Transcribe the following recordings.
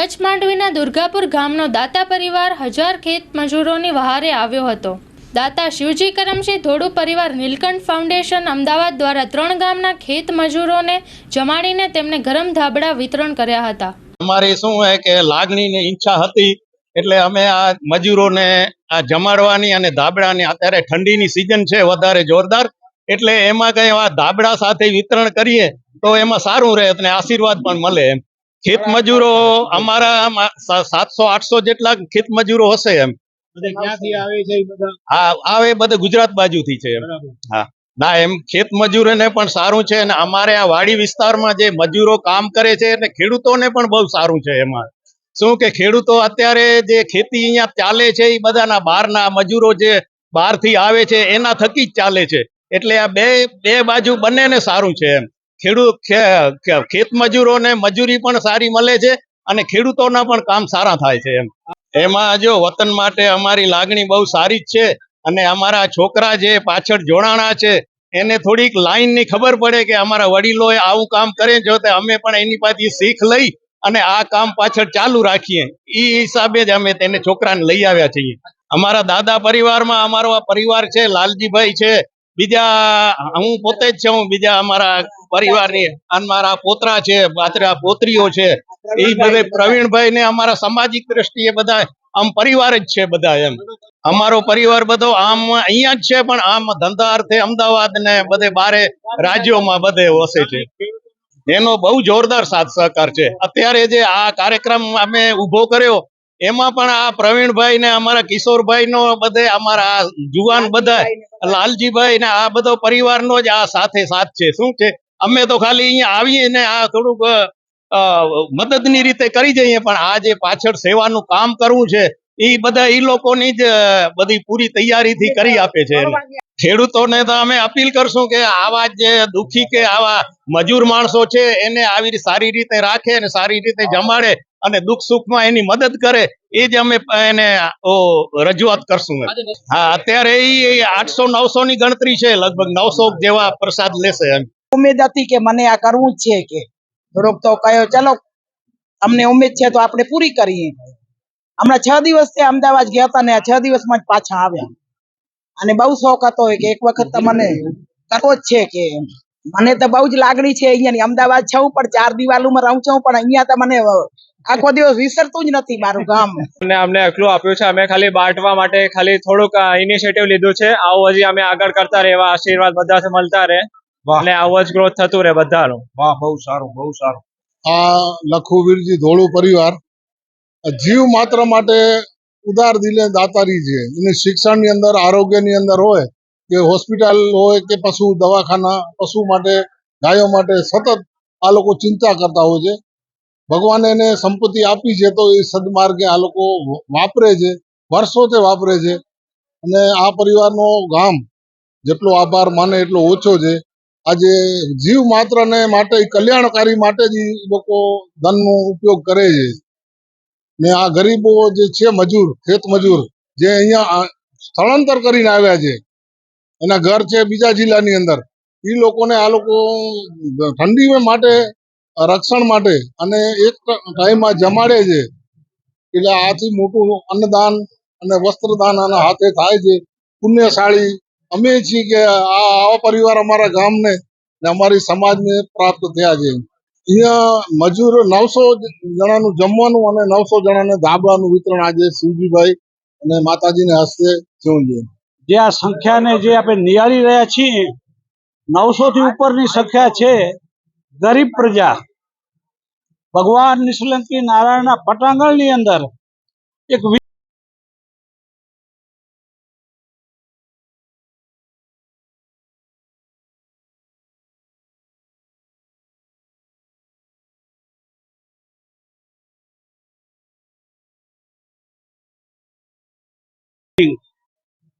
કચ્છ માંડવીના દુર્ગાપુર ગામનો દાતા પરિવાર હજાર ખેત મજૂરોની વહારે આવ્યો હતો. દાતા શિવજી કરમસિંહ ધોડુ પરિવાર નીલકંઠ ફાઉન્ડેશન અમદાવાદ દ્વારા ત્રણ ગામના ખેત મજૂરોને જમાડીને તેમને ગરમ ધાબળા વિતરણ કર્યા હતા. અમારી શું હે કે લાગણી ને ઈચ્છા હતી, એટલે અમે આ મજૂરોને આ જમાડવાની અને ધાબળાની અત્યારે ઠંડીની સિઝન છે વધારે જોરદાર, એટલે એમાં કઈ આ ધાબળા સાથે વિતરણ કરીએ તો એમાં સારું રહે અને આશીર્વાદ પણ મળે એમ. ખેત મજૂરો અમારા સાતસો આઠસો જેટલા ખેત મજૂરો હશે એમ. આવે બધા? ગુજરાત બાજુથી છે બરાબર. ના એમ ખેત મજૂરોને પણ સારું છે અને અમારે આ વાડી વિસ્તારમાં જે મજૂરો કામ કરે છે એટલે ખેડૂતોને પણ બહુ સારું છે એમાં. શું કે ખેડૂતો અત્યારે જે ખેતી અહીંયા ચાલે છે એ બધાના બહારના મજૂરો જે બહારથી આવે છે એના થકી જ ચાલે છે. એટલે આ બે બે બાજુ બંનેને સારું છે એમ. ખેડૂત ખેત મજૂરોને મજૂરી પણ સારી મળે છે અને ખેડૂતોના પણ કામ સારા થાય છે એમ. એમાં જો વતન માટે અમારી લાગણી બહુ સારી જ છે અને અમારા છોકરા જે પાછળ જોડાણા છે, એને થોડીક લાઈનની ખબર પડે કે અમારા વડીલોએ આવું કામ કરે જો તે અમે પણ એની પાસેથી શીખ લઈ અને આ કામ પાછળ ચાલુ રાખીએ. એ હિસાબે જ અમે તેને છોકરાને લઈ આવ્યા છીએ. અમારા દાદા પરિવારમાં અમારો આ પરિવાર છે, લાલજીભાઈ છે, બીજા, હું પોતે જ છું, બીજા અમારા પરિવારની અને પોતરા છે પાત્રા પોતરીઓ છે, એ બધે પ્રવીણભાઈ ને અમારા સામાજિક દ્રષ્ટિએ બધા આમ પરિવાર જ છે બધા એમ. અમારો પરિવાર બધો આમ અહીંયા જ છે, પણ આમ ધંધા અર્થે અમદાવાદ ને બધે બારે રાજ્યોમાં બધે વસે છે. એનો બહુ જોરદાર સાથ સહકાર છે. અત્યારે જે આ કાર્યક્રમ અમે ઊભો કર્યો, એમાં પણ આ પ્રવીણભાઈ ને અમારા કિશોરભાઈ નો બધે અમારા જુવાન બધા લાલજીભાઈ ને આ બધો પરિવારનો જ આ સાથે સાથ છે. શું છે? અમે તો ખાલી અહીંયા આવીએ ને આ થોડુંક મદદની રીતે કરી જઈએ, પણ આ જે પાછળ સેવાનું કામ કરવું છે એ બધા એ લોકોની જ બધી પૂરી તૈયારીથી કરી આપે છે ખેડૂતોને તો અમે અપીલ કરશું કે આવા જે દુખી કે આવા મજૂર માણસો છે, એને આવી સારી રીતે રાખે અને સારી રીતે જમાડે અને દુઃખ સુખમાં એની મદદ કરે, એ જ અમે એને રજૂઆત કરશું હા, અત્યારે એ આઠસો નવસો ની ગણતરી છે, લગભગ નવસો જેવા પ્રસાદ લેશે એમ. ઉમેદ હતી કે મને આ કરવું જ છે કે થોડોક તો કયો ચલો, અમને ઉમેદ છે તો આપણે પૂરી કરીએ. હમણાં છ દિવસથી અમદાવાદ ગયા હતા ને આ છ દિવસમાં જ પાછા આવ્યા. અને બહુ શોખ હતો કે એક વખત મને કરવો જ છે કે મને તો બહુ જ લાગણી છે અહીંયાની. અમદાવાદ છું પણ ચાર દિવાલોમાં રહું છું, પણ અહીંયા તો મને આખો દિવસ વિસરતું જ નથી મારું ગામ. અને અમને એકલું આપ્યું છે. અમે ખાલી બાંટવા માટે ખાલી થોડુંક ઇનિશિયેટિવ લીધું છે. આવું હજી અમે આગળ કરતા રહેવા, આશીર્વાદ બધા મળતા રહે. આવો આવું જ ગ્રોથ થતું રહે બધાનો. વાહ બહુ સારું બહુ સારું. આ લખુવીરજી ધોળુ પરિવાર જીવ માત્ર માટે ઉદાર દિલે દાતારી છે. એની શિક્ષણની અંદર આરોગ્યની અંદર હોય કે હોસ્પિટલ હોય કે પશુ દવાખાના પશુ માટે ગાયો માટે સતત આ લોકો ચિંતા કરતા હોય છે. ભગવાને એને સંપત્તિ આપી છે તો એ સદમાર્ગે આ લોકો વાપરે છે વર્ષોથી વાપરે છે. અને આ પરિવારનો ગામ જેટલો આભાર માને એટલો ઓછો છે. આજે જીવ માત્ર ને માટે, કલ્યાણકારી માટે જ લોકો ધનનો ઉપયોગ કરે છે. ને આ ગરીબો જે છે મજૂર, ખેત મજૂર, જે અહીંયા સ્થળાંતર કરીને આવ્યા છે, એના ઘર છે બીજા જિલ્લાની અંદર એ લોકોને આ લોકો ઠંડી માટે, રક્ષણ માટે અને એક ટાઈમમાં જમાડે છે. એટલે આથી મોટું અન્નદાન અને વસ્ત્રદાન આના હાથે થાય છે. પુણ્યશાળી અમે છીએ કે આ આવા પરિવાર અમારા ગામને ને અમારી સમાજને પ્રાપ્ત થયા છે. અહીંયા મજૂર નવસો જણાનું જમવાનું અને નવસો જણાને ધાબળાનું વિતરણ આજે શિવજીભાઈ અને માતાજીને હસ્તે થયું છે. જે આ સંખ્યાને જે આપણે નિહાળી રહ્યા છીએ નવસો થી ઉપરની સંખ્યા છે ગરીબ પ્રજા. ભગવાન નિષ્કલંકી નારાયણના પટાંગણની અંદર એક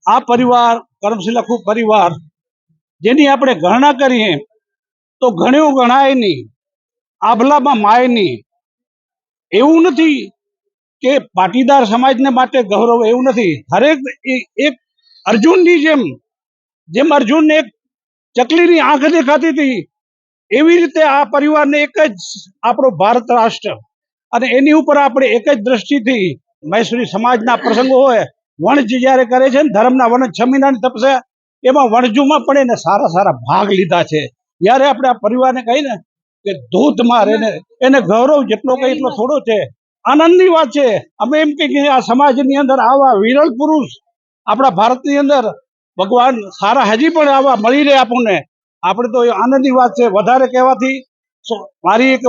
આ પરિવાર, કરમશીલ લખુ પરિવાર, જેની આપણે ગણના કરીએ, તો ઘણું ગણાય નહીં. આભલામાં માય નહીં. એવું નથી કે પાટીદાર સમાજને માટે ગૌરવ એવું નથી. હરેક એક અર્જુનની જેમ જેમ અર્જુનને એક ચકલીની આંખ દેખાતી હતી, એવી રીતે આ પરિવારને એક જ આપણો ભારત રાષ્ટ્ર. અને એની ઉપર આપણે એક જ દ્રષ્ટિથી મૈસુરી સમાજના પ્રસંગો હોય વણજ જ્યારે કરે છે ને ધર્મના વણજ છ મહિનાની તપસ્યા એમાં વણજુમાં પણ એને સારા સારા ભાગ લીધા છે. જ્યારે આપણે આ પરિવારને કહીને કે ધોધમાર એને એને ગૌરવ જેટલો કઈ એટલો થોડો છે. આનંદની વાત છે. અમે એમ કે આ સમાજની અંદર આવા વિરલ પુરુષ આપણા ભારતની અંદર ભગવાન સારા હજી પણ આવા મળી રહે આપણને. આપણે તો આનંદની વાત છે. વધારે કહેવાથી મારી એક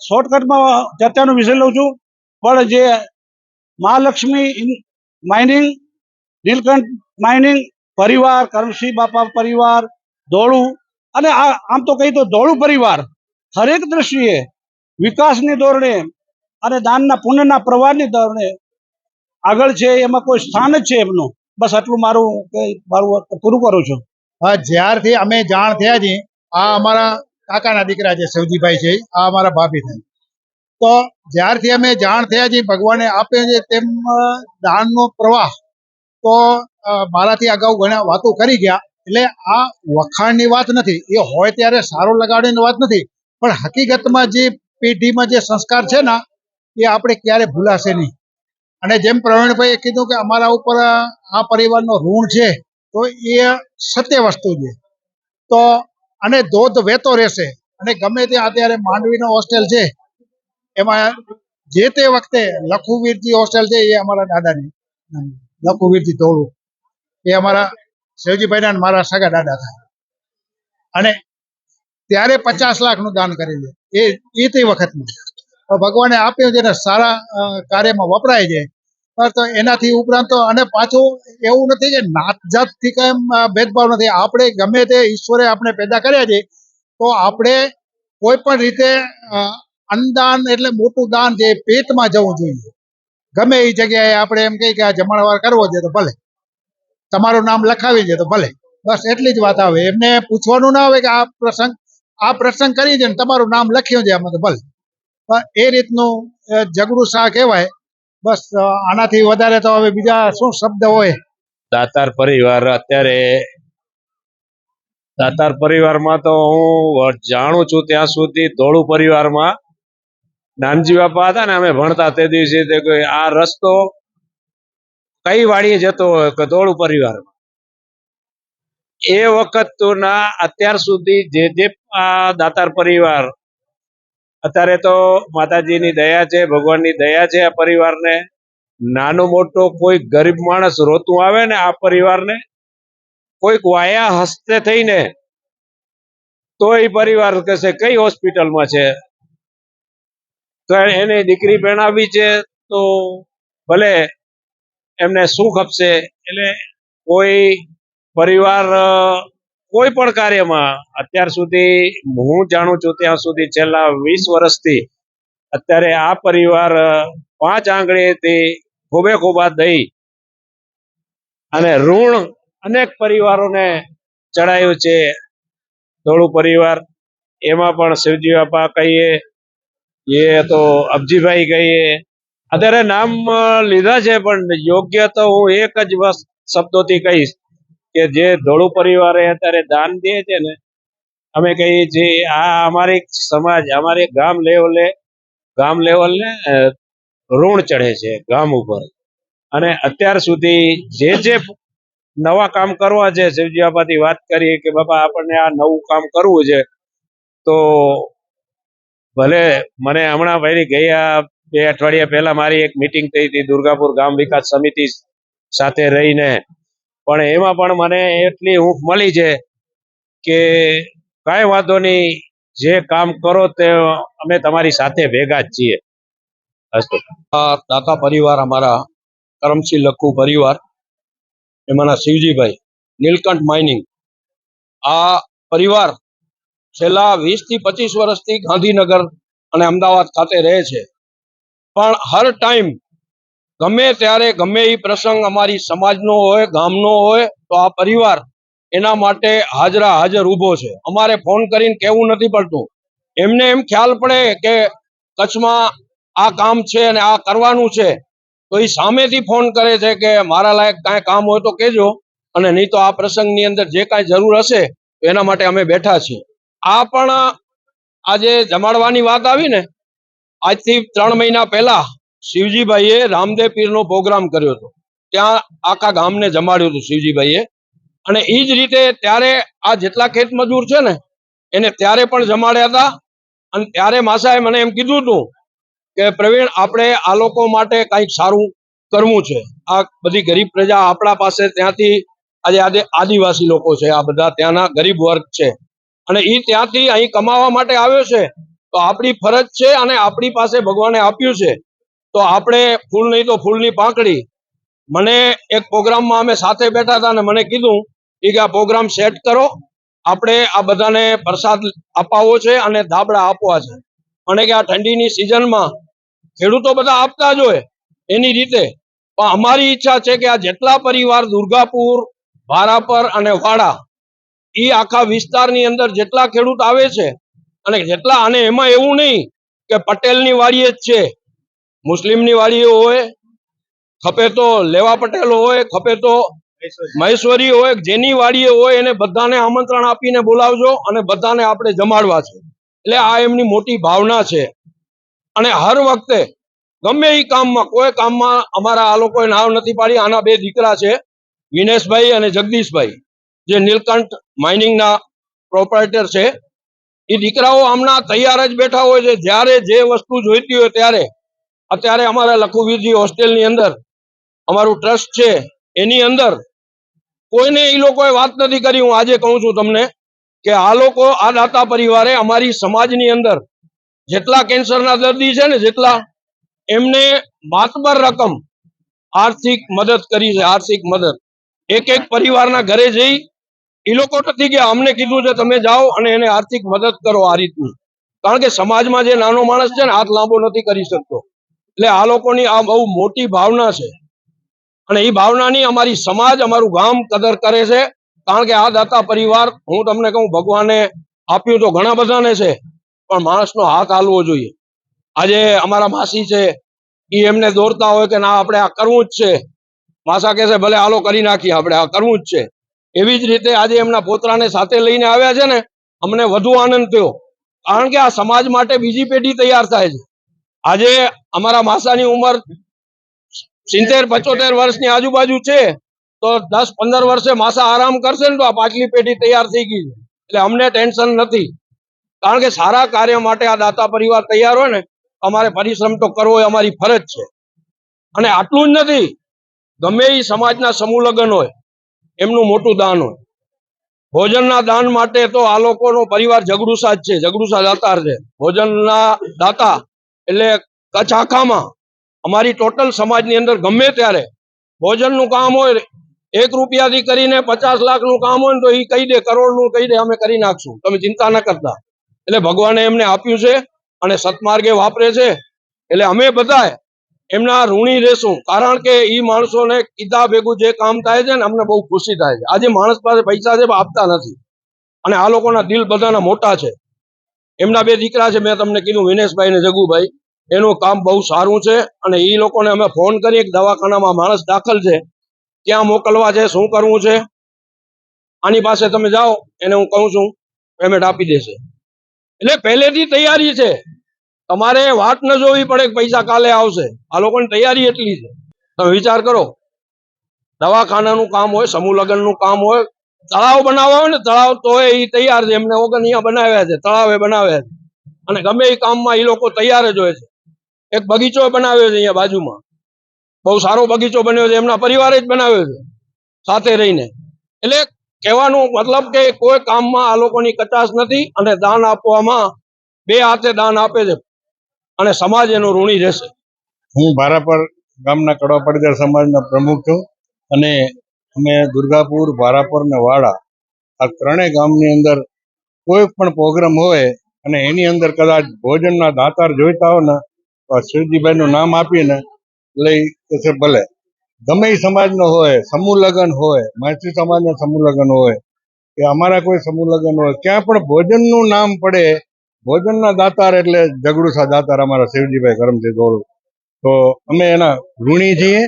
શોર્ટકટમાં ચર્ચાનો વિષય લઉં છું. પણ જે મહાલક્ષ્મી માઇનિંગ નીલકંઠ માઇનિંગ પરિવાર કરમસિંહ બાપા પરિવાર, ધોળું, અને આ આમ તો કહી તો ધોળું પરિવાર, હરેક દ્રષ્ટિએ વિકાસની ધોરણે અને દાનના પુણ્યના પ્રવાહની ધોરણે આગળ છે, એમાં કોઈ સ્થાન જ છે એમનું. બસ આટલું મારું મારું પૂરું કરું છું. હા, જ્યારથી અમે જાણ થયા છીએ, આ અમારા કાકાના દીકરા છે શિવજીભાઈ છે, આ અમારા ભાભી થાય તો જ્યારથી અમે જાણ થયા છીએ, ભગવાને આપ્યો છે તેમ દાનનો પ્રવાહ, તો મારાથી અગાઉ ઘણા વાતો કરી ગયા. એટલે આ વખાણની વાત નથી. એ હોય ત્યારે સારો લગાડવાની વાત નથી. પણ હકીકતમાં જે પેઢીમાં જે સંસ્કાર છે ને, એ આપણે ક્યારે ભૂલાશે નહીં. અને જેમ પ્રવીણભાઈએ કીધું કે અમારા ઉપર આ પરિવારનો ઋણ છે, તો એ સત્ય વસ્તુ છે. તો, અને ધોધ વહેતો રહેશે. અને ગમે તે અત્યારે માંડવીનો હોસ્ટેલ છે એમાં જે તે વખતે લખુવીરજી હોસ્ટેલ છે, એ અમારા દાદાની લખુવીરજી ધોળું. એ અમારા શિવજીભાઈના મારા સગા દાદા થાય અને ત્યારે પચાસ લાખનું દાન કરેલું. એ એ તે વખતનું. ભગવાને આપ્યું જેને સારા કાર્યમાં વપરાય છે. તો એનાથી ઉપરાંત તો અને પાછું એવું નથી કે નાત જાતથી કાંઈ ભેદભાવ નથી. આપણે ગમે તે ઈશ્વરે આપણે પેદા કર્યા છે, તો આપણે કોઈ પણ રીતે અન્નદાન એટલે મોટું દાન એ પેટમાં જવું જોઈએ. ગમે એ જગ્યાએ આપણે એમ કહીએ કે આ જમણવાર કરવો છે તો ભલે. તમારું નામ લખાવી છે તો ભલે. બસ એટલી જ વાત આવે. એમને પૂછવાનું ના આવે કે આ પ્રસંગ આ પ્રસંગ કરી છે ને તમારું નામ લખ્યું છે આમાં તો ભલે. પણ એ રીતનું જગડું શાહ કહેવાય? બસ આનાથી વધારે તો હવે બીજા શું શબ્દ હોય? દાતાર પરિવાર. અત્યારે દાતાર પરિવારમાં તો હું જાણું છું ત્યાં સુધી ધોળું પરિવારમાં નાનજી બાપા હતા ને અમે ભણતા તે દિવસે તે કોઈ આ રસ્તો કઈ વાડીએ જતો હોય કે ધોળું પરિવારમાં? એ વખતના અત્યાર સુધી જે જે આ દાતાર પરિવાર, અત્યારે તો માતાજીની દયા છે, ભગવાનની દયા છે આ પરિવારને. નાનો મોટો કોઈ ગરીબ માણસ રોતું આવે ને આ પરિવારને, કોઈક વાયા હસ્તે થઈને, તો એ પરિવાર કહેશે કઈ હોસ્પિટલમાં છે? તો એને દીકરી પહેણાવી છે, તો ભલે એમને સુખ આપશે, એટલે કોઈ પરિવાર કોઈ પણ કાર્યમાં અત્યાર સુધી, હું જાણું છું ત્યાં સુધી છેલ્લા વીસ વર્ષથી અત્યારે આ પરિવાર પાંચ આંગળીથી ખૂબે ખૂબા દઈ અને ઋણ અનેક પરિવારોને ચડાયું છે. ધોળું પરિવાર, એમાં પણ શિવજી બાપા કહીએ એ તો અબજીભાઈ કહીએ. અત્યારે નામ લીધા છે, પણ યોગ્ય તો હું એક જ શબ્દોથી કહીશ કે જે ધોળું પરિવારે અત્યારે દાન દે છે ને, અમે કહીએ છીએ, આ અમારી સમાજ, અમારી ગામ લેવલે, ગામ લેવલને ઋણ ચડે છે, ગામ ઉપર. અને અત્યાર સુધી જે જે નવા કામ કરવા છે શિવજી બાપાથી વાત કરીએ કે બાપા, આપણને આ નવું કામ કરવું છે, તો ભલે મને હમણાં ભાઈ ગયા બે અઠવાડિયા પહેલા મારી એક મીટિંગ થઈ હતી દુર્ગાપુર ગામ વિકાસ સમિતિ સાથે રહીને. પણ એમાં પણ મને એટલી ઊંઘ મળી છે કે કાંઈ વાંધો નહીં, જે કામ કરો તે અમે તમારી સાથે ભેગા જ છીએ. અસ્તુ દાતા પરિવાર, અમારા કરમસિંહ લખુ પરિવાર, એમાંના શિવજીભાઈ, નીલકંઠ માઇનિંગ. આ પરિવાર છેલ્લા વીસથી પચીસ વર્ષથી ગાંધીનગર અને અમદાવાદ ખાતે રહે છે. પણ હર ટાઈમ ગમે ત્યારે ગમે એ પ્રસંગ અમારી સમાજનો હોય, ગામનો હોય, તો આ પરિવાર એના માટે હાજરા હાજર ઊભો છે. અમારે ફોન કરીને કહેવું નથી પડતું. એમને એમ ખ્યાલ પડે કે કચ્છમાં આ કામ છે અને આ કરવાનું છે, તો એ સામેથી ફોન કરે છે કે મારા લાયક કાંઈ કામ હોય તો કહેજો. અને નહીં તો આ પ્રસંગની અંદર જે કાંઈ જરૂર હશે એના માટે અમે બેઠા છીએ. આ પણ આજે જમાડવાની વાત આવી ને, આજથી ત્રણ મહિના પહેલા શિવજીભાઈએ રામદેવ પીરનો પ્રોગ્રામ કર્યો હતો. ત્યાં આખા ગામને જમાડ્યું હતું શિવજીભાઈએ. અને એ જ રીતે ત્યારે આ જેટલા ખેત મજૂર છે ને, એને ત્યારે પણ જમાડ્યા હતા. અને ત્યારે માસાએ મને એમ કીધું હતું કે, પ્રવીણ, આપણે આ લોકો માટે કંઈક સારું કરવું છે. આ બધી ગરીબ પ્રજા આપણા પાસે ત્યાંથી, આજે આજે આદિવાસી લોકો છે, આ બધા ત્યાંના ગરીબ વર્ગ છે. અને એ ત્યાંથી અહીં કમાવા માટે આવ્યો છે, તો આપણી ફરજ છે અને આપણી પાસે ભગવાને આપ્યું છે. તો આપણે ફૂલ નહીં તો ફૂલની પાંખડી. મને એક પ્રોગ્રામમાં અમે સાથે બેઠા હતા અને મને કીધું કે આ પ્રોગ્રામ સેટ કરો. આપણે આ બધાને પ્રસાદ અપાવવો છે અને ધાબળા આપવા છે. અને કે આ ઠંડીની સિઝનમાં ખેડૂતો બધા આપતા જ હોય, એની રીતે. પણ અમારી ઈચ્છા છે કે આ જેટલા પરિવાર દુર્ગાપુર, ભારાપર અને વાડા એ આખા વિસ્તારની અંદર જેટલા ખેડૂત આવે છે અને જેટલા અને એમાં એવું નહીં કે પટેલની વાડીએ જ છે. મુસ્લિમની વાડીએ હોય, ખપે તો લેવા પટેલ હોય, ખપે તો મહેશ્વરી હોય, જેની વાડીએ હોય એને બધાને આમંત્રણ આપીને બોલાવજો અને બધાને આપણે જમાડવા છે. એટલે આ એમની મોટી ભાવના છે. અને હર વખતે ગમે એ કામમાં, કોઈ કામમાં અમારા આ લોકોએ નાવ નથી પાડી, આના બે દીકરા છે, વિનેશભાઈ અને જગદીશભાઈ. જે નીલકંઠ માઇનિંગના પ્રોપરેટર છે, એ દીકરાઓ હમણાં તૈયાર જ બેઠા હોય છે. જ્યારે જે વસ્તુ જોઈતી હોય ત્યારે, અત્યારે અમારા લખુવીરજી હોસ્ટેલની અંદર, અમારું ટ્રસ્ટ છે, એની અંદર કોઈને એ લોકોએ વાત નથી કરી. હું આજે કહું છું તમને કે આ લોકો, આ દાતા પરિવારે અમારી સમાજની અંદર જેટલા કેન્સરના દર્દી છે ને, જેટલા એમને માતબર રકમ આર્થિક મદદ કરી છે, આર્થિક મદદ. એક એક પરિવારના ઘરે જઈ એ લોકો નથી ગયા. અમને કીધું છે, તમે જાઓ અને એને આર્થિક મદદ કરો આ રીતની. કારણ કે સમાજમાં જે નાનો માણસ છે ને, હાથ લાંબો નથી કરી શકતો. એટલે આ લોકોની આ બહુ મોટી ભાવના છે. અને એ ભાવનાની અમારી સમાજ, અમારું ગામ કદર કરે છે. કારણ કે આ દાતા પરિવાર, હું તમને કહું, ભગવાને આપ્યું તો ઘણા બધાને છે, પણ માણસનો હાથ હાલવો જોઈએ. આજે અમારા માસી છે એ એમને દોરતા હોય કે ના, આપણે આ કરવું જ છે. માસા કહેશે ભલે હાલો કરી નાખીએ આપણે, આ કરવું જ છે. એવી જ રીતે આજે એમના પોતરાને સાથે લઈને આવ્યા છે ને, અમને વધુ આનંદ થયો. કારણ કે આ સમાજ માટે બીજી પેઢી તૈયાર થાય છે. આજે અમારા માસાની ઉંમર સિત્તેર, પચોતેર વર્ષની આજુબાજુ છે, તો દસ, પંદર વર્ષે માસા આરામ કરશે ને તો આ પાછલી પેઢી તૈયાર થઈ ગઈ છે. એટલે અમને ટેન્શન નથી. કારણ કે સારા કાર્ય માટે આ દાતા પરિવાર તૈયાર હોય ને, અમારે પરિશ્રમ તો કરવો અમારી ફરજ છે. અને આટલું જ નથી. ગમે એ સમાજના સમૂહ લગ્ન હોય એમનું મોટું દાન હોય. ભોજનના દાન માટે તો આ લોકોનો પરિવાર જગડુસા જ છે જગડુસા દાતાર છે. ભોજનના દાતા એટલે કચ્છ આખામાં અમારી ટોટલ સમાજની અંદર ગમે ત્યારે ભોજનનું કામ હોય, એક રૂપિયાથી કરીને પચાસ લાખનું કામ હોય તો એ કહી દે, કરોડનું કહી દે, અમે કરી નાખશું. તમે ચિંતા ન કરતા. એટલે ભગવાને એમને આપ્યું છે અને સત્માર્ગે વાપરે છે. એટલે અમે બધા એમના ઋણી રહેશું કારણ કે એ માણસોને કીધા ભેગું જે કામ થાય છે ને, અમને બહુ ખુશી થાય છે. આજે માણસ પાસે પૈસા છે આપતા નથી. અને આ લોકોના દિલ બધાના મોટા છે. એમના બે દીકરા છે, મેં તમને કીધું, વિનેશભાઈ ને જગુભાઈ. એનું કામ બહુ સારું છે અને એ લોકોને અમે ફોન કરીએ એક દવાખાનામાં માણસ દાખલ છે. ક્યાં મોકલવા છે, શું કરવું છે? આની પાસે તમે જાઓ, એને હું કહું છું પેમેન્ટ આપી દેશે. એટલે પહેલેથી તૈયારી છે. તમારે વાત ન જોવી પડે કે પૈસા કાલે આવશે. આ લોકોની તૈયારી એટલી છે. તમે વિચાર કરો. દવાખાનાનું કામ હોય, સમૂહ લગ્નનું કામ હોય, તળાવ બનાવવા હોય ને, તળાવ તો એ તૈયાર છે. એમને વગર અહીંયા બનાવ્યા છે, તળાવે બનાવ્યા છે. અને ગમે એ કામમાં એ લોકો તૈયાર જ હોય છે. એક બગીચો બનાવ્યો છે અહીંયા બાજુમાં. બહુ સારો બગીચો બન્યો છે. એમના પરિવારે જ બનાવ્યો છે. સાથે રહીને. એટલે કહેવાનું મતલબ કે કોઈ કામમાં આ લોકોની કચાશ નથી અને દાન આપવામાં બે હાથે દાન આપે છે. અને સમાજ એનો ઋણી રહેશે. હું ભારાપર ગામના કડવા પાટીદાર સમાજના પ્રમુખ છું અને અમે દુર્ગાપુર, ભારાપર ને વાડા આ ત્રણેય ગામની અંદર કોઈ પણ પ્રોગ્રામ હોય અને એની અંદર કદાચ ભોજનના દાતાર જોઈતા હોય ને, તો શિવજીભાઈનું નામ આપીને લઈ છે ભલે. ગમે સમાજનો હોય, સમૂહ લગ્ન હોય મૈત્રી સમાજના સમૂહ લગ્ન હોય, કે અમારા કોઈ સમૂહ લગ્ન હોય, ક્યાં પણ ભોજનનું નામ પડે ભોજનના દાતાર એટલે જગડુસા દાતાર અમારા શિવજીભાઈ કરમથી દોડું તો અમે એના ઋણી છીએ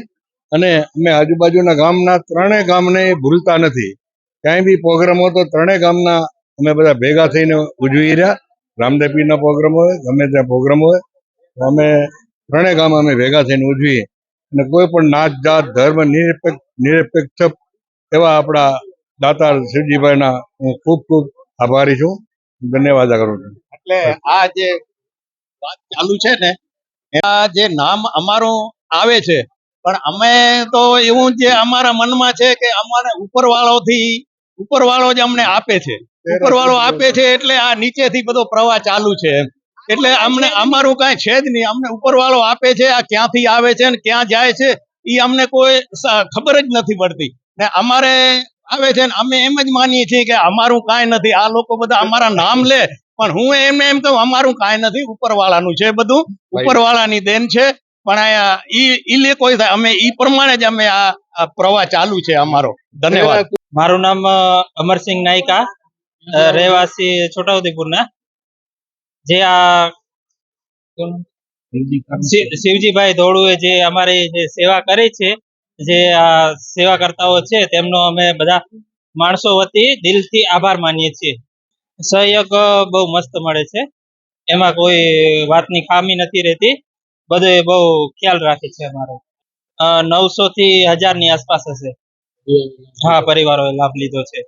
અને અમે આજુબાજુના ગામના ત્રણેય ગામને ભૂલતા નથી. ક્યાંય બી પ્રોગ્રામ હોય તો ત્રણેય ગામના અમે બધા ભેગા થઈને ઉજવી રહ્યા. રામદેપીના પ્રોગ્રામ હોય, ગમે ત્યાં પ્રોગ્રામ હોય અમે ત્રણેય ગામ અમે ભેગા થઈને ઉજવીએ. અને કોઈ પણ નાત જાત, ધર્મ નિરપેક્ષ નિરપેક્ષ એવા આપણા દાતાર શિવજીભાઈના હું ખૂબ ખૂબ આભારી છું. ધન્યવાદ કરું છું. એટલે આ જે વાત ચાલુ છે ને એમાં જે નામ અમારું આવે છે પણ અમે તો એવું જે અમારા મનમાં છે કે અમારે ઉપરવાળોથી ઉપરવાળો જ અમને આપે છે. ઉપરવાળો આપે છે એટલે આ નીચેથી બધો પ્રવાહ ચાલુ છે. એમ એટલે અમને અમારું કાંઈ છે જ નહીં. અમને ઉપરવાળો આપે છે આ ક્યાંથી આવે છે ને ક્યાં જાય છે એ અમને કોઈ ખબર જ નથી પડતી. ને અમારે આવે છે ને અમે એમ જ માનીએ છીએ કે અમારું કાંઈ નથી. આ લોકો બધા અમારા નામ લે પણ હું એમ એમ કહું અમારું કાંઈ નથી ઉપરવાળાનું છે બધું. ઉપરવાળાની દેન છે પણ આ ઈ ઈ લે કોઈ થાય. અમે ઈ પ્રમાણે જ અમે આ પ્રવાહ ચાલુ છે અમારો. ધન્યવાદ. મારું નામ અમરસિંહ નાયકા રહેવાસી છોટાઉદેપુરના. જે આ શિવ- શિવજીભાઈ ધોળુએ જે અમારી જે સેવા કરી છે જે આ સેવા કરતાઓ છે તેમનો અમે બધા માણસો વતી દિલથી આભાર માનીએ છીએ. સહયોગ બહુ મસ્ત મળે છે. એમાં કોઈ વાતની ખામી નથી રહેતી. બધે બહુ ખ્યાલ રાખે છે અમારો. નવસો થી હજારની આસપાસ હશે. હા પરિવારોએ લાભ લીધો છે.